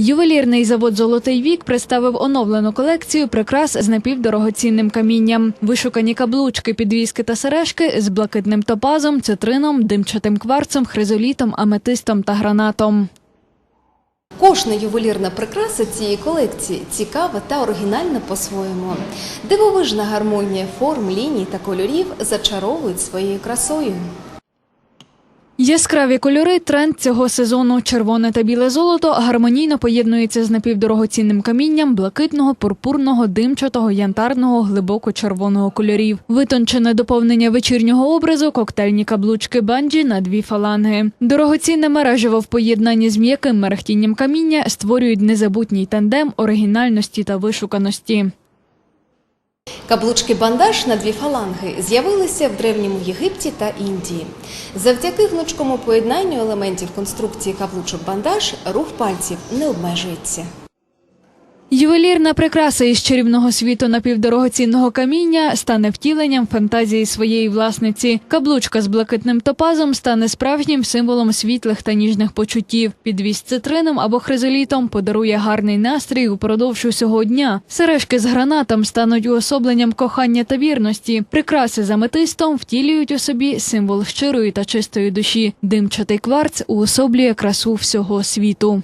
Ювелірний завод Золотий вік представив оновлену колекцію прикрас з напівдорогоцінним камінням. Вишукані каблучки, підвіски та сережки з блакитним топазом, цитрином, димчатим кварцем, хризолітом, аметистом та гранатом. Кожна ювелірна прикраса цієї колекції цікава та оригінальна по-своєму. Дивовижна гармонія форм, ліній та кольорів зачаровують своєю красою. Яскраві кольори тренд цього сезону. Червоне та біле золото гармонійно поєднується з напівдорогоцінним камінням блакитного, пурпурного, димчатого, янтарного, глибоко червоного кольорів. Витончене доповнення вечірнього образу, коктейльні каблучки банджі на дві фаланги. Дорогоцінне мережево в поєднанні з м'яким мерехтінням каміння створюють незабутній тандем оригінальності та вишуканості. Каблучки бандаж на дві фаланги з'явилися в древньому Єгипті та Індії. Завдяки гнучкому поєднанню елементів конструкції каблучок бандаж рух пальців не обмежується. Ювелірна прикраса із чарівного світу напівдорогоцінного каміння стане втіленням фантазії своєї власниці. Каблучка з блакитним топазом стане справжнім символом світлих та ніжних почуттів. Підвіз цитрином або хризолітом подарує гарний настрій упродовж усього дня. Сережки з гранатом стануть уособленням кохання та вірності. Прикраси з аметистом втілюють у собі символ щирої та чистої душі. Димчатий кварц уособлює красу всього світу.